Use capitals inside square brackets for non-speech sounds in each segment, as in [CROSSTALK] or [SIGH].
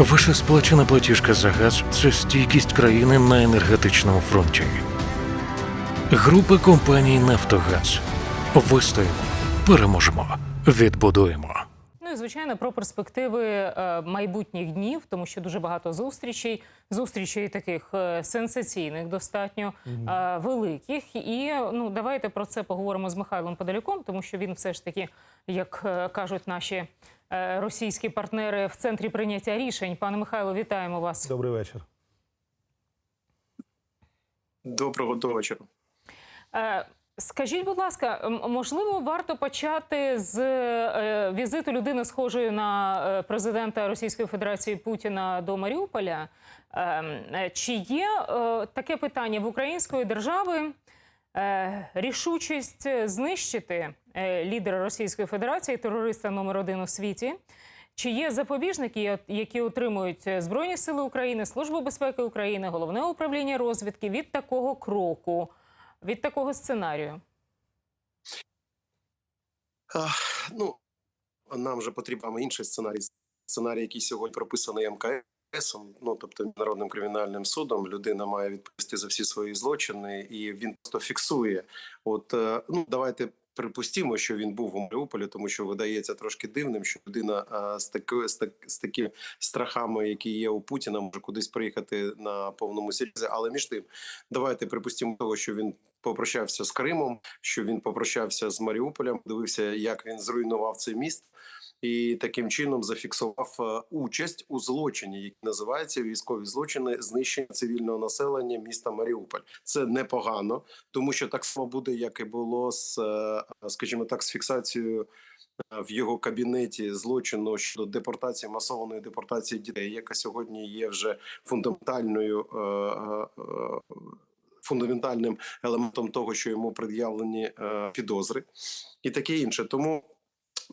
Ваша сплачена платіжка за газ це стійкість країни на енергетичному фронті. Група компаній Нафтогаз. Вистоїмо, переможемо, відбудуємо. Ну і звичайно про перспективи е, майбутніх днів, тому що дуже багато зустрічей, зустрічей таких е, сенсаційних, достатньо е, великих. І ну давайте про це поговоримо з Михайлом Подоляком, тому що він все ж таки, як кажуть наші російські партнери, в центрі прийняття рішень. Пане Михайло, вітаємо вас. Добрий вечір. Доброго до вечора. Е, Скажіть, будь ласка, можливо, варто почати з е, візиту людини, схожої на е, президента Російської Федерації Путіна до Маріуполя? Е, е, Чи є е, таке питання в української держави? Е, Рішучість знищити е, лідера Російської Федерації, терориста номер один у світі. Чи є запобіжники, які отримують е, Збройні Сили України, Служба безпеки України, головне управління розвідки від такого кроку, від такого сценарію? А, ну, нам же потрібен інший сценарій. Сценарій, який сьогодні прописаний МКС, ну тобто міжнародним кримінальним судом. Людина має відповісти за всі свої злочини, і він просто фіксує. От е, ну давайте. Припустімо, що він був у Маріуполі, тому що видається трошки дивним, що людина з такою з, так, з такими страхами, які є у Путіна, може кудись приїхати на повному серйозі. Але між тим, давайте припустімо того, що він попрощався з Кримом, що він попрощався з Маріуполем, дивився, як він зруйнував цей міст, і таким чином зафіксував е, участь у злочині, який називається військові злочини знищення цивільного населення міста Маріуполь. Це непогано, тому що так само буде, як і було з, е, скажімо так, з фіксацією. е, В його кабінеті злочину щодо депортації масованої депортації дітей, яка сьогодні є вже фундаментальною фундаментальним елементом того, що йому пред'явлені підозри, і таке інше. Тому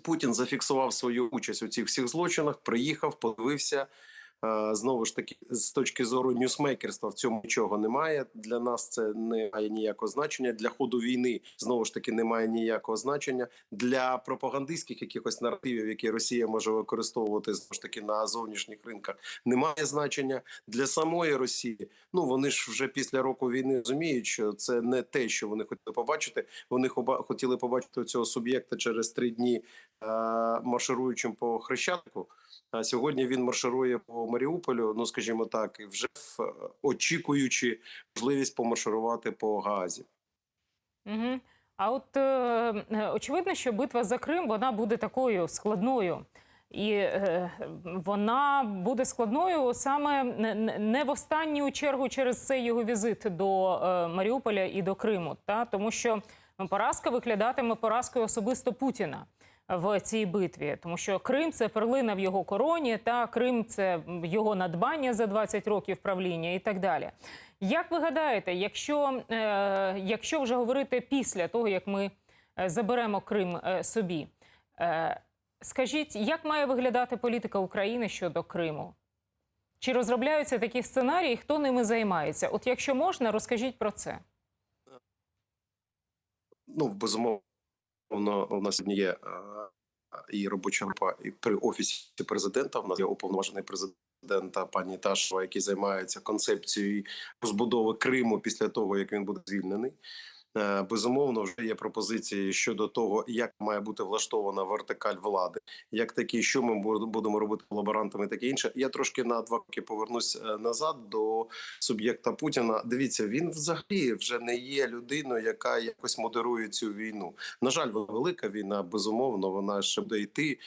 Путін зафіксував свою участь у цих всіх злочинах, приїхав, подивився. Е, Знову ж таки, з точки зору ньюсмейкерства в цьому нічого немає. Для нас це не має ніякого значення. Для ходу війни знову ж таки немає ніякого значення. Для пропагандистських якихось наративів, які Росія може використовувати знову ж таки на зовнішніх ринках, немає значення. Для самої Росії ну вони ж вже після року війни розуміють, що це не те, що вони хотіли побачити. Вони хотіли побачити цього суб'єкта через три дні е, маршируючим по хрещатику. А сьогодні він марширує по Маріуполю. Ну скажімо так, вже е, очікуючи можливість помарширувати по Газі. Угу. А от е, е, очевидно, що битва за Крим вона буде такою складною. І е, вона буде складною саме не- в останню чергу через цей його візит до е, Маріуполя і до Криму, та тому що ну, поразка виклядатиме поразкою особисто Путіна в цій битві, тому що Крим це перлина в його короні, та Крим це його надбання за 20 років правління і так далі. Як ви гадаєте, якщо, е, якщо вже говорити після того, як ми е, заберемо Крим е, собі, е, скажіть, як має виглядати політика України щодо Криму? Чи розробляються такі сценарії, хто ними займається? От якщо можна, розкажіть про це. Ну безумовно, у нас сьогодні є і робоча група і при офісі президента. У нас є уповноважений президента пані Ташева, який займається концепцією розбудови Криму після того, як він буде звільнений. Е, Безумовно, вже є пропозиції щодо того, як має бути влаштована вертикаль влади, як такі, що ми будемо робити колаборантами, таке інше. Я трошки на два роки повернусь е, назад до суб'єкта Путіна. Дивіться, він взагалі вже не є людиною, яка якось модерує цю війну. На жаль, велика війна. Безумовно, вона ще буде йти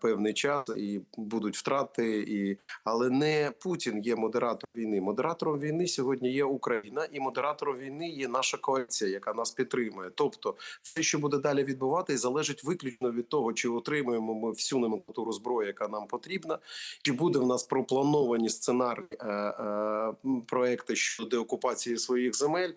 певний час, і будуть втрати. І але не Путін є модератором війни. Модератором війни сьогодні є Україна, і модератором війни є наша коаліція, яка нас підтримує. Тобто, все, що буде далі відбуватись, залежить виключно від того, чи отримуємо ми всю номенклатуру зброї, яка нам потрібна, чи буде в нас проплановані сценарії е, е, проекти щодо деокупації своїх земель.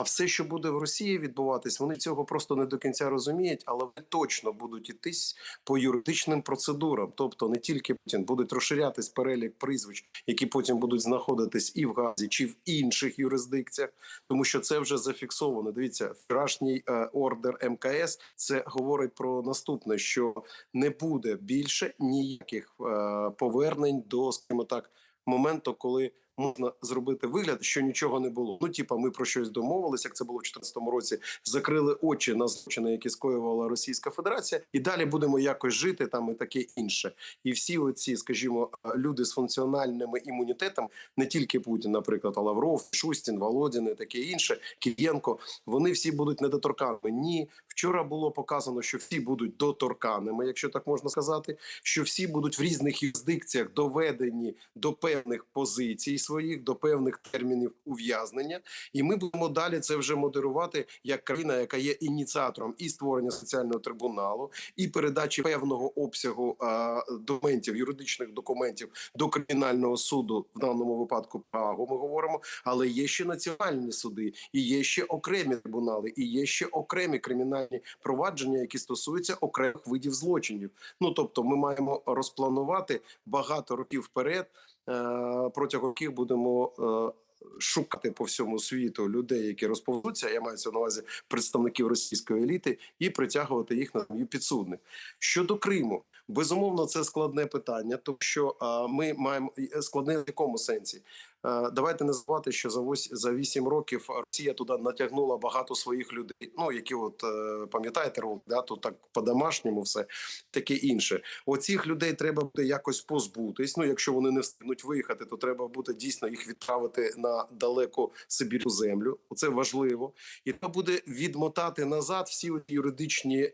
А все, що буде в Росії відбуватись, вони цього просто не до кінця розуміють, але вони точно будуть ітись по юридичним процедурам. Тобто не тільки Путін будуть розширятись перелік прізвищ, які потім будуть знаходитись і в Газі, чи в інших юрисдикціях, тому що це вже зафіксовано. Дивіться, вчорашній е, ордер МКС це говорить про наступне: що не буде більше ніяких е, повернень до, скажімо так, моменту, коли можна зробити вигляд, що нічого не було. Ну, типа, ми про щось домовилися, як це було в 2014 році. Закрили очі на злочини, які скоювала Російська Федерація, і далі будемо якось жити там і таке інше. І всі оці, скажімо, люди з функціональними імунітетом, не тільки Путін, наприклад, а Лавров, Шустін, Володін і таке інше, Києнко, вони всі будуть недоторканими. Ні, вчора було показано, що всі будуть доторканими, якщо так можна сказати, що всі будуть в різних юрисдикціях доведені до певних позицій своїх, до певних термінів ув'язнення, і ми будемо далі це вже модерувати як країна, яка є ініціатором і створення соціального трибуналу, і передачі певного обсягу а, документів, юридичних документів до кримінального суду, в даному випадку Прагу. Ми говоримо, але є ще національні суди, і є ще окремі трибунали, і є ще окремі кримінальні провадження, які стосуються окремих видів злочинів. Ну тобто, ми маємо розпланувати багато років вперед, е, протягом яких будемо. Е, Шукати по всьому світу людей, які розповзуться, я маю на увазі представників російської еліти, і притягувати їх на підсудних. Щодо Криму, безумовно, це складне питання, тому що ми маємо складне в якому сенсі. Е, Давайте не забувати, що за ось за 8 років Росія туди натягнула багато своїх людей. Ну які от е, пам'ятаєте, да, тут так по-домашньому все таке інше. Оцих людей треба буде якось позбутись. Ну, якщо вони не встигнуть виїхати, то треба буде дійсно їх відправити на далеку Сибірську землю. Це важливо, і треба буде відмотати назад всі юридичні е,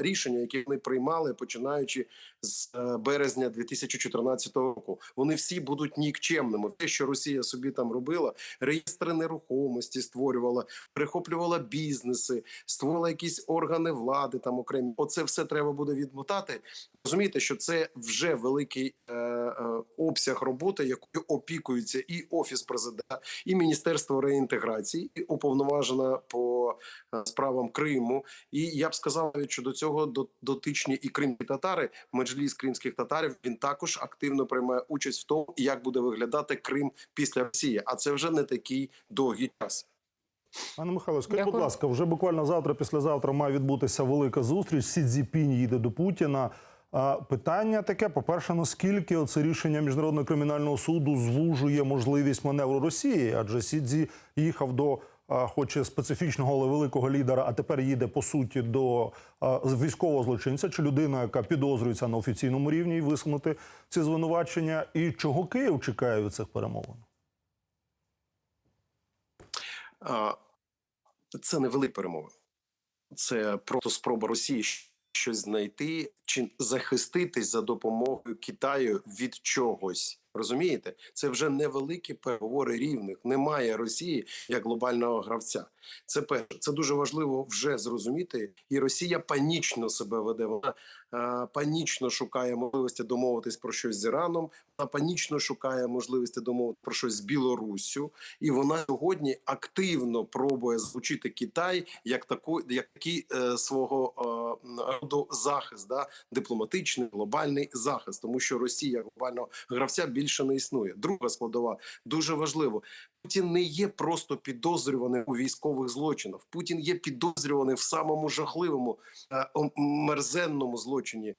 рішення, які вони приймали, починаючи з е, березня 2014 року. Вони всі будуть нікчемними. Те, що Росія собі там робила, реєстри нерухомості створювала, прихоплювала бізнеси, створила якісь органи влади там окремі. Оце все треба буде відмотати. Розумієте, що це вже великий е, е, обсяг роботи, якою опікується і офіс президента, і міністерство реінтеграції, і уповноважена по е, справам Криму. І я б сказав, що до цього до- дотичні і кримські татари, меджліс кримських татарів, він також активно приймає участь в тому, як буде виглядати Крим після Росії. А це вже не такий довгий час. Пане Михайло, скажіть, будь ласка, вже буквально завтра, післязавтра має відбутися велика зустріч. Сі Цзіпінь їде до Путіна. Питання таке: по-перше, наскільки це рішення міжнародного кримінального суду звужує можливість маневру Росії? Адже Сі Цзі їхав до, хоч специфічного, але великого лідера, а тепер їде по суті до військового злочинця чи людина, яка підозрюється на офіційному рівні і висунути ці звинувачення. І чого Київ чекає від цих перемовин? Це не велика перемога. Це просто спроба Росії щось знайти чи захиститись за допомогою Китаю від чогось. Розумієте, це вже невеликі переговори рівних. Немає Росії як глобального гравця. Це перше. Це дуже важливо вже зрозуміти. І Росія панічно себе веде. Вона е, панічно шукає можливості домовитись про щось з Іраном. Вона панічно шукає можливості домовитись про щось з Білоруссю. І вона сьогодні активно пробує звучити Китай як таку, як такий е, свого е, роду захист, да дипломатичний глобальний захист, тому що Росія глобального гравця більше не існує. Друга складова дуже важливо. Путін не є просто підозрюваним у військових злочинах. Путін є підозрюваний в самому жахливому е, мерзенному злочині.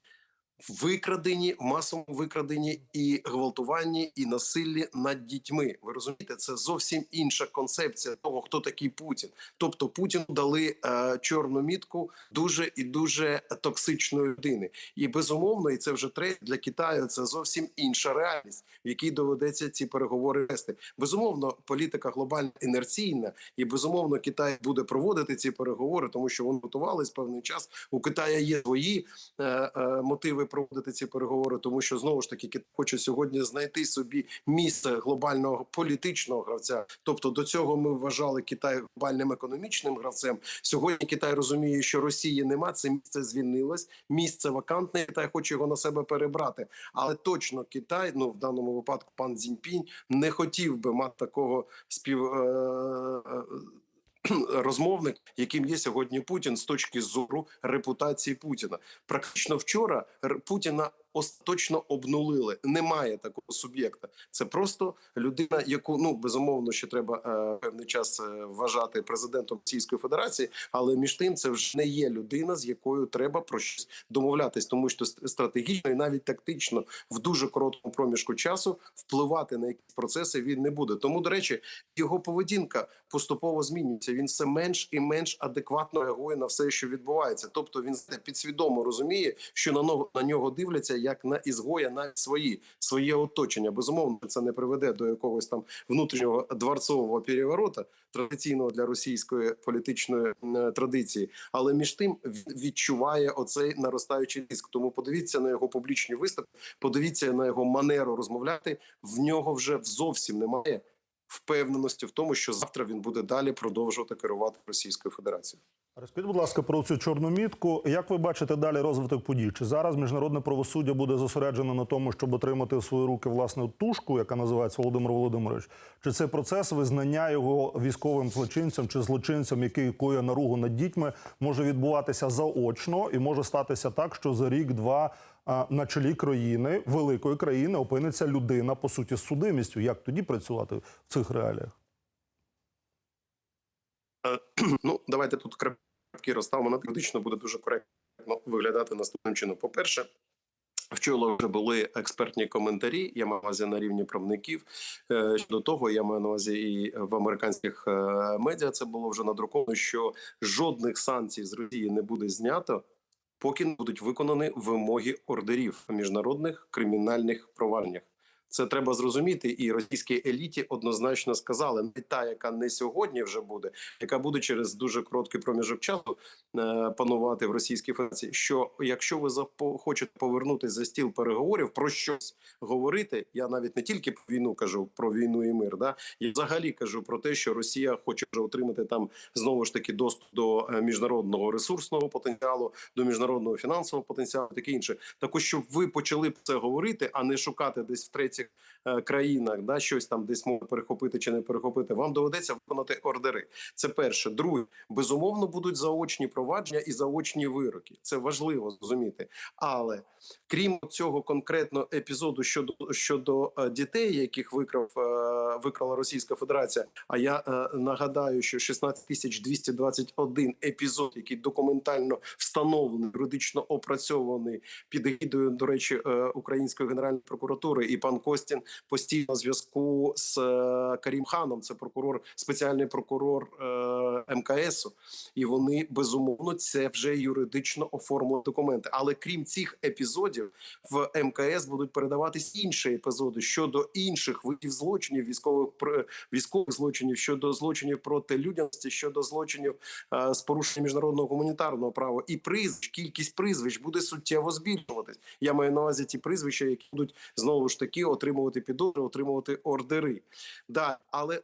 Викрадені, масовому викраденні і гвалтуванні, і насиллі над дітьми. Ви розумієте, це зовсім інша концепція того, хто такий Путін. Тобто Путіну дали е, чорну мітку дуже і дуже токсичної людини. І безумовно, і це вже третє для Китаю. Це зовсім інша реальність, в якій доведеться ці переговори вести. Безумовно, політика глобальна інерційна, і безумовно, Китай буде проводити ці переговори, тому що вони готувались певний час. У Китаю є свої е, е, мотиви проводити ці переговори, тому що знову ж таки Китай хоче сьогодні знайти собі місце глобального політичного гравця. Тобто до цього ми вважали Китай глобальним економічним гравцем. Сьогодні Китай розуміє, що Росії нема. Це місце звільнилось, місце вакантне. Китай хоче його на себе перебрати. Але точно Китай, ну в даному випадку, пан Цзіньпінь, не хотів би мати такого спів. Е- е- [CLEARS THROAT] розмовник, яким є сьогодні Путін з точки зору репутації Путіна. Практично вчора Путіна остаточно обнулили. Немає такого суб'єкта. Це просто людина, яку ну безумовно ще треба е, певний час е, вважати президентом Російської Федерації, але між тим це вже не є людина, з якою треба про щось домовлятись, тому що стратегічно і навіть тактично в дуже короткому проміжку часу впливати на якісь процеси він не буде. Тому, до речі, його поведінка поступово змінюється. Він все менш і менш адекватно реагує на все, що відбувається. Тобто він підсвідомо розуміє, що на на нього дивляться як на ізгоя, навіть свої своє оточення. Безумовно, це не приведе до якогось там внутрішнього дворцового переворота, традиційного для російської політичної е, традиції. Але між тим відчуває оцей наростаючий тиск. Тому подивіться на його публічні виступи, подивіться на його манеру розмовляти. В нього вже зовсім немає впевненості в тому, що завтра він буде далі продовжувати керувати Російською Федерацією. Розкажіть, будь ласка, про цю чорну мітку. Як ви бачите далі розвиток подій? Чи зараз міжнародне правосуддя буде зосереджено на тому, щоб отримати в свої руки власне тушку, яка називається Володимир Володимирович? Чи це процес визнання його військовим злочинцем чи злочинцем, який коє наругу над дітьми, може відбуватися заочно і може статися так, що за рік-два на чолі країни, великої країни, опиниться людина по суті з судимістю? Як тоді працювати в цих реаліях? [CLEARS THROAT] Ну давайте тут крапки розставимо юридично буде дуже коректно виглядати наступним чином. По перше. Вчора вже були експертні коментарі. Я маю на увазі на рівні правників. Е, Щодо того, я маю на увазі і в американських е, медіа це було вже надруковано, що жодних санкцій з Росії не буде знято, поки не будуть виконані вимоги ордерів в міжнародних кримінальних провадженнях. Це треба зрозуміти, і російській еліті однозначно сказали, не та, яка не сьогодні вже буде, яка буде через дуже короткий проміжок часу е, панувати в Російській Федерації. Що якщо ви хочете повернутися за стіл переговорів про щось говорити, я навіть не тільки про війну кажу про війну і мир. Да я взагалі кажу про те, що Росія хоче вже отримати там знову ж таки доступ до е, міжнародного ресурсного потенціалу, до міжнародного фінансового потенціалу, таке інше. Також щоб ви почали це говорити, а не шукати десь в третіх е, країнах, да щось там десь може перехопити чи не перехопити. Вам доведеться виконати ордери. Це перше. Друге, безумовно, будуть заочні провадження і заочні вироки. Це важливо зрозуміти. Але крім цього конкретно епізоду щодо щодо е, дітей, яких викрав е, викрала Російська Федерація. А я нагадаю, що 16 тисяч 221 епізод, який документально встановлений, юридично опрацьований під егідою, до речі, Української генеральної прокуратури, і пан Костін постійно зв'язку з е, Карім Ханом. Це прокурор, спеціальний прокурор е, МКСу, і вони безумовно це вже юридично оформлені документи. Але крім цих епізодів, в МКС будуть передаватись інші епізоди щодо інших видів злочинів, військових військових злочинів, щодо злочинів проти людяності, щодо злочинів е, з порушенням міжнародного гуманітарного права. І прізвищ, кількість прізвищ буде суттєво збільшуватись. Я маю на увазі ті прізвища, які будуть знову ж таки отримувати підозри, отримувати ордери. Да, але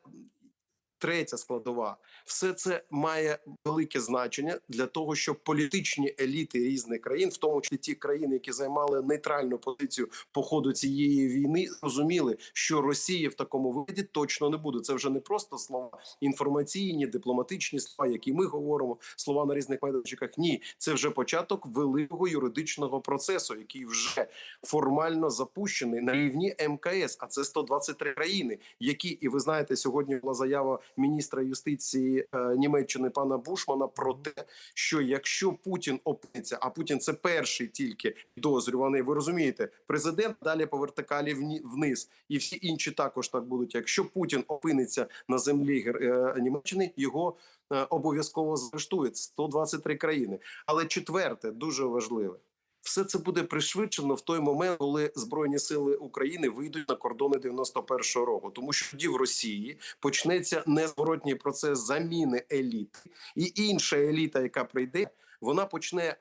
третя складова, все це має велике значення для того, щоб політичні еліти різних країн, в тому числі ті країни, які займали нейтральну позицію по ходу цієї війни, зрозуміли, що Росії в такому вигляді точно не буде. Це вже не просто слова інформаційні, дипломатичні слова, які ми говоримо, слова на різних майданчиках. Ні, це вже початок великого юридичного процесу, який вже формально запущений на рівні МКС. А це 123 країни, які і ви знаєте, сьогодні була заява міністра юстиції е, Німеччини пана Бушмана про те, що якщо Путін опиниться, а Путін це перший тільки підозрюваний, ви розумієте, президент далі по вертикалі вниз, і всі інші також так будуть. Якщо Путін опиниться на землі е, Німеччини, його е, обов'язково заарештують 123 країни. Але четверте, дуже важливе. Все це буде пришвидшено в той момент, коли збройні сили України вийдуть на кордони 91-го року, тому що тоді в Росії почнеться незворотній процес заміни еліти, і інша еліта, яка прийде, вона почне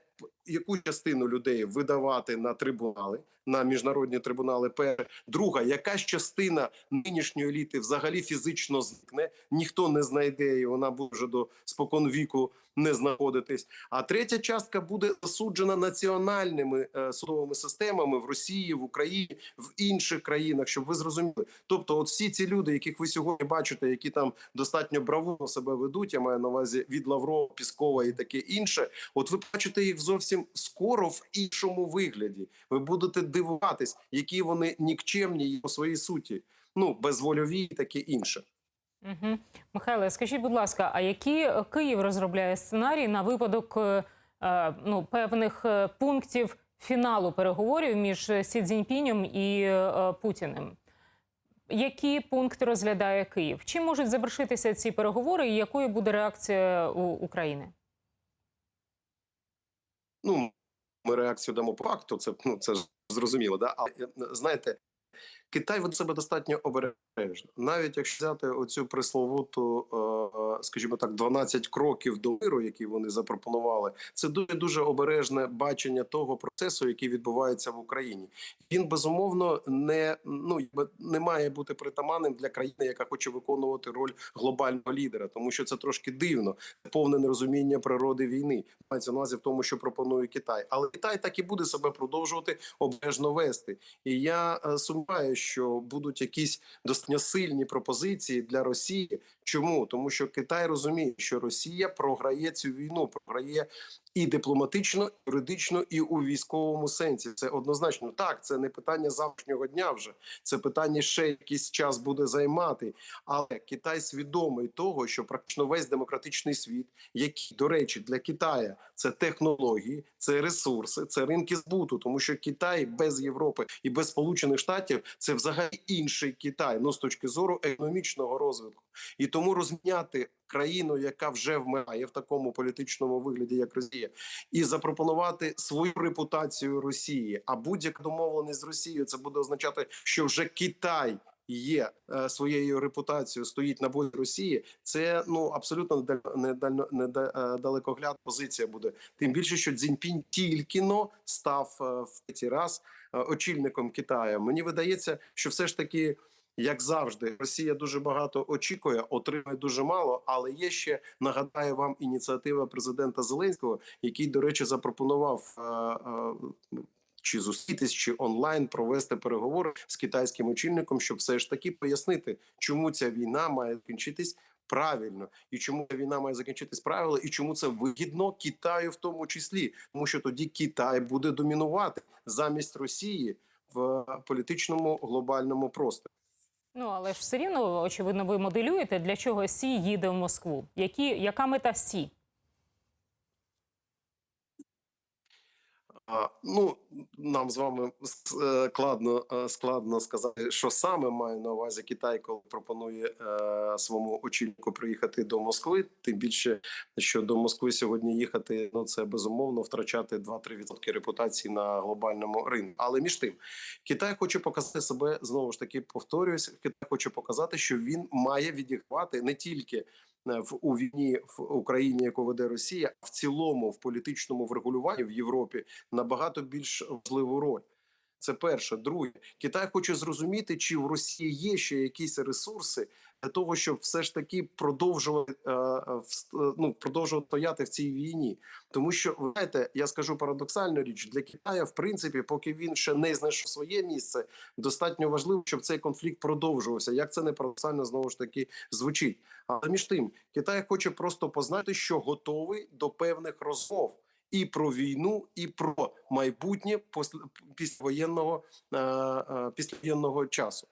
яку частину людей видавати на трибунали, на міжнародні трибунали. Перше. Друга, яка частина нинішньої еліти взагалі фізично зникне, ніхто не знайде її, вона буде вже до спокон віку не знаходитись. А третя частка буде засуджена національними е, судовими системами в Росії, в Україні, в інших країнах, щоб ви зрозуміли. Тобто, от всі ці люди, яких ви сьогодні бачите, які там достатньо бравурно себе ведуть, я маю на увазі від Лаврова, Піскова і таке інше. От ви бачите їх зовсім скоро в іншому вигляді. Ви будете дивуватись, які вони нікчемні по своїй суті. Ну безвольові і таке інше. Угу. Михайле, скажіть, будь ласка, а які е, Київ розробляє сценарій на випадок е, е, ну, певних е, пунктів фіналу переговорів між Сі Цзіньпінем і е, Путіним? Які пункти розглядає Київ? Чим можуть завершитися ці переговори, і якою буде реакція у України? Ну ми реакцію дамо по факту. Це ну це зрозуміло. Да, але знаєте, Китай веде себе достатньо обережно. Навіть якщо взяти оцю присловуту, е, скажімо так, 12 кроків до миру, які вони запропонували, це дуже дуже обережне бачення того процесу, який відбувається в Україні. Він безумовно не ну не має бути притаманним для країни, яка хоче виконувати роль глобального лідера, тому що це трошки дивно, повне нерозуміння природи війни. Мається на увазі в тому, що пропонує Китай, але Китай так і буде себе продовжувати обережно вести. І я е, сумніваюся, що будуть якісь достатньо сильні пропозиції для Росії. Чому тому, що Китай розуміє, що Росія програє цю війну, програє і дипломатично, і юридично, і у військовому сенсі. Це однозначно так. Це не питання завтрашнього дня. Вже це питання ще якийсь час буде займати. Але Китай свідомий того, що практично весь демократичний світ, який до речі, для Китая це технології, це ресурси, це ринки збуту, тому що Китай без Європи і без Сполучених Штатів це взагалі інший Китай. Ну з точки зору економічного розвитку, і тому розміняти країну, яка вже вмирає в такому політичному вигляді, як Росія, і запропонувати свою репутацію Росії. А будь-яка домовленість з Росією це буде означати, що вже Китай. Є е, своєю репутацією, стоїть на боці Росії. Це ну абсолютно недаль- недально недалекоглядна позиція буде. Тим більше, що Цзіньпінь тільки но став е, в третій раз е, очільником Китаю. Мені видається, що все ж таки. Як завжди, Росія дуже багато очікує, отримує дуже мало. Але є ще нагадаю вам ініціатива президента Зеленського, який, до речі, запропонував е, е, чи зустрітись, чи онлайн провести переговори з китайським очільником, щоб все ж таки пояснити, чому ця війна має закінчитись правильно, і чому ця війна має закінчитись правильно, і чому це вигідно Китаю, в тому числі, тому що тоді Китай буде домінувати замість Росії в політичному глобальному просторі. Ну але ж все рівно, очевидно, ви моделюєте, для чого Сі їде в Москву. Які, яка мета Сі? Ну нам з вами е, складно, е, складно сказати, що саме має на увазі Китай, коли пропонує е, своєму очільнику приїхати до Москви. Тим більше, що до Москви сьогодні їхати, ну це безумовно втрачати 2-3% репутації на глобальному ринку. Але між тим, Китай хоче показати себе знову ж таки. Повторююсь, Китай хоче показати, що він має відігравати не тільки е, в у війні в Україні, яку веде Росія, в цілому в політичному врегулюванні в Європі набагато більш важливу роль. Це перше. Друге, Китай хоче зрозуміти, чи в Росії є ще якісь ресурси для того, щоб все ж таки продовжувати е, е, е, ну, продовжувати стояти в цій війні. Тому що ви знаєте, я скажу парадоксальну річ для Китаю, в принципі, поки він ще не знайшов своє місце, достатньо важливо, щоб цей конфлікт продовжувався. Як це не парадоксально знову ж таки звучить. Але між тим, Китай хоче просто познати, що готовий до певних розмов. І про війну, і про майбутнє після післявоєнного післявоєнного часу.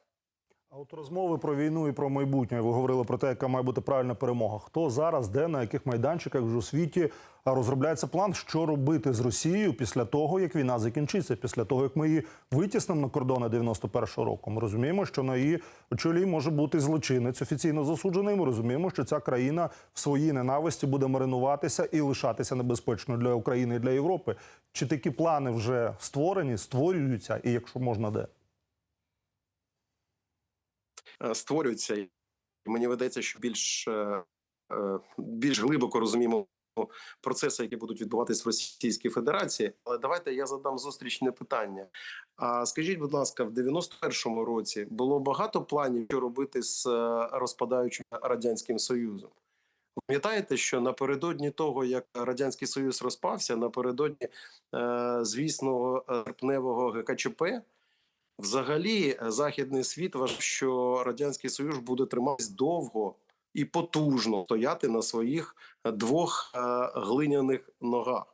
А от розмови про війну і про майбутнє. Ви говорили про те, яка має бути правильна перемога. Хто зараз, де на яких майданчиках вже у світі розробляється план, що робити з Росією після того, як війна закінчиться, після того як ми її витіснимо на кордони 91-го року. Ми розуміємо, що на її чолі може бути злочинець офіційно засуджений. Ми розуміємо, що ця країна в своїй ненависті буде маринуватися і лишатися небезпечною для України і для Європи. Чи такі плани вже створені, створюються, і якщо можна, де? Е, створюються. І мені видається, що більш, е, е, більш глибоко розуміємо процеси, які будуть відбуватись в Російській Федерації. Але давайте я задам зустрічне питання. А скажіть, будь ласка, в 91-му році було багато планів, що робити з розпадаючим радянським союзом. Пам'ятаєте, що напередодні того, як радянський союз розпався, напередодні звісного е, серпневого ГКЧП, взагалі е, західний світ вважав, що радянський союз буде триматись довго і потужно стояти на своїх е, двох е, глиняних ногах.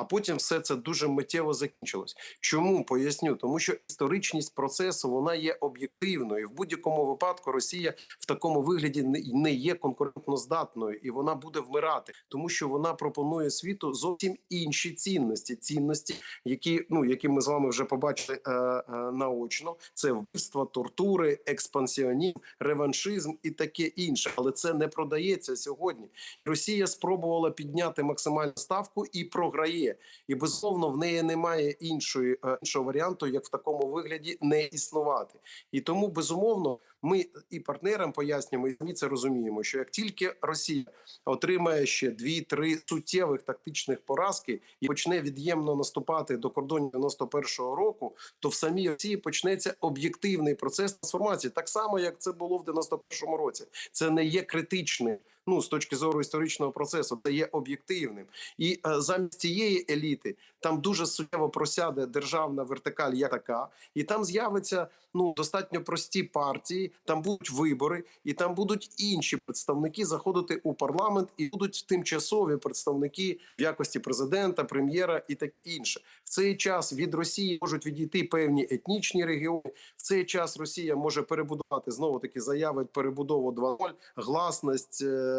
А потім все це дуже миттєво закінчилось. Чому поясню? Тому що історичність процесу вона є об'єктивною. В будь-якому випадку Росія в такому вигляді не- є конкурентно здатною, і вона буде вмирати, тому що вона пропонує світу зовсім інші цінності. Цінності, які ну які ми з вами вже побачили е, е, наочно. Це вбивство, тортури, експансіонізм, реваншизм і таке інше. Але це не продається сьогодні. Росія спробувала підняти максимальну ставку і програє. І безумовно в неї немає іншої е, іншого варіанту, як в такому вигляді не існувати. І тому безумовно ми і партнерам пояснюємо, і самі це розуміємо, що як тільки Росія отримає ще дві-три суттєвих тактичних поразки і почне від'ємно наступати до кордонів 91-го року, то в самій Росії почнеться об'єктивний процес трансформації, так само як це було в 91-му році. Це не є критичним. Ну, з точки зору історичного процесу, це є об'єктивним, і е, замість цієї еліти там дуже суттєво просяде державна вертикаль, як така, і там з'явиться ну достатньо прості партії. Там будуть вибори, і там будуть інші представники заходити у парламент, і будуть тимчасові представники в якості президента, прем'єра і так інше. В цей час від Росії можуть відійти певні етнічні регіони. В цей час Росія може перебудувати знову таки заяви перебудову 2.0, гласність, е,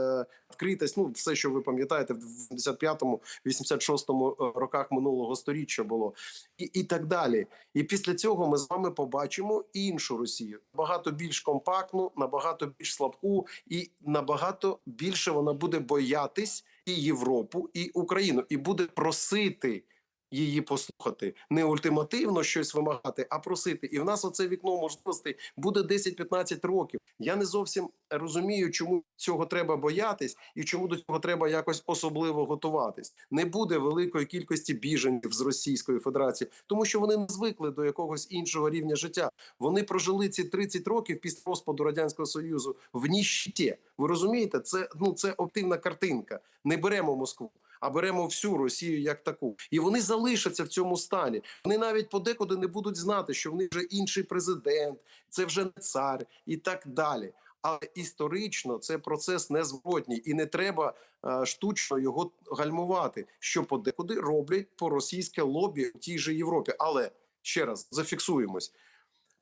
відкритість. Ну все, що ви пам'ятаєте, в 75-му, 86-му е, роках минулого сторіччя було, і, і так далі. І після цього ми з вами побачимо іншу Росію, набагато більш компактну, набагато більш слабку, і набагато більше вона буде боятись і Європу, і Україну, і буде просити. Її послухати не ультимативно щось вимагати, а просити. І в нас оце вікно можливостей буде 10-15 років. Я не зовсім розумію, чому цього треба боятись і чому до цього треба якось особливо готуватись. Не буде великої кількості біженців з Російської Федерації, тому що вони не звикли до якогось іншого рівня життя. Вони прожили ці 30 років після розпаду радянського союзу в ніщиті. Ви розумієте, це ну це об'єктивна картинка. Не беремо Москву. А беремо всю Росію як таку, і вони залишаться в цьому стані. Вони навіть подекуди не будуть знати, що в них вже інший президент, це вже не цар і так далі. Але історично це процес незворотній, і не треба е, штучно його гальмувати, що подекуди роблять по російське лобі в тій же Європі. Але ще раз зафіксуємось: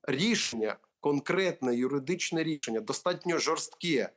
рішення, конкретне юридичне рішення, достатньо жорстке.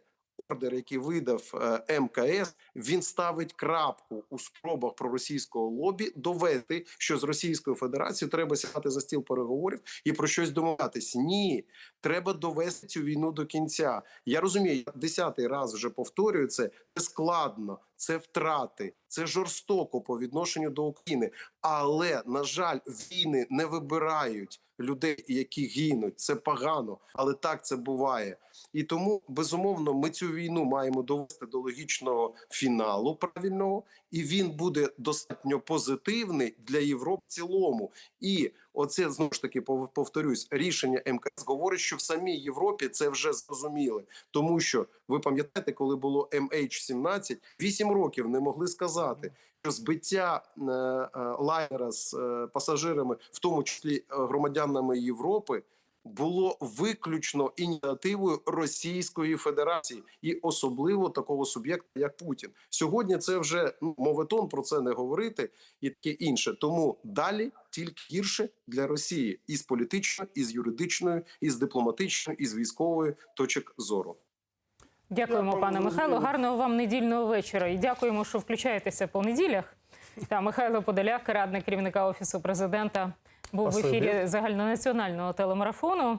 Ордер, який видав е, МКС, він ставить крапку у спробах проросійського лобі довести, що з Російською Федерацією треба сідати за стіл переговорів і про щось домовлятись. Ні, треба довести цю війну до кінця. Я розумію, я десятий раз вже повторюю це. Це складно, це втрати, це жорстоко по відношенню до України. Але на жаль, війни не вибирають людей, які гинуть. Це погано, але так це буває. І тому безумовно ми цю війну маємо довести до логічного фіналу правильного, і він буде достатньо позитивний для Європи в цілому. І оце знову ж таки пов- повторюсь, рішення МКС говорить, що в самій Європі це вже зрозуміли, тому що ви пам'ятаєте, коли було MH17, 8 років не могли сказати. Що збиття е, е, лайнера з е, пасажирами, в тому числі е, громадянами Європи, було виключно ініціативою Російської Федерації і особливо такого суб'єкта, як Путін. Сьогодні це вже ну, моветон про це не говорити і таке інше. Тому далі тільки гірше для Росії і з політичної, і з юридичної, і з дипломатичної, і з військової точок зору. Дякуємо, пане Михайло. Гарного вам недільного вечора. І дякуємо, що включаєтеся по неділях. Та Михайло Подоляк, радник керівника офісу президента, був в Спасибі. ефірі загальнонаціонального телемарафону.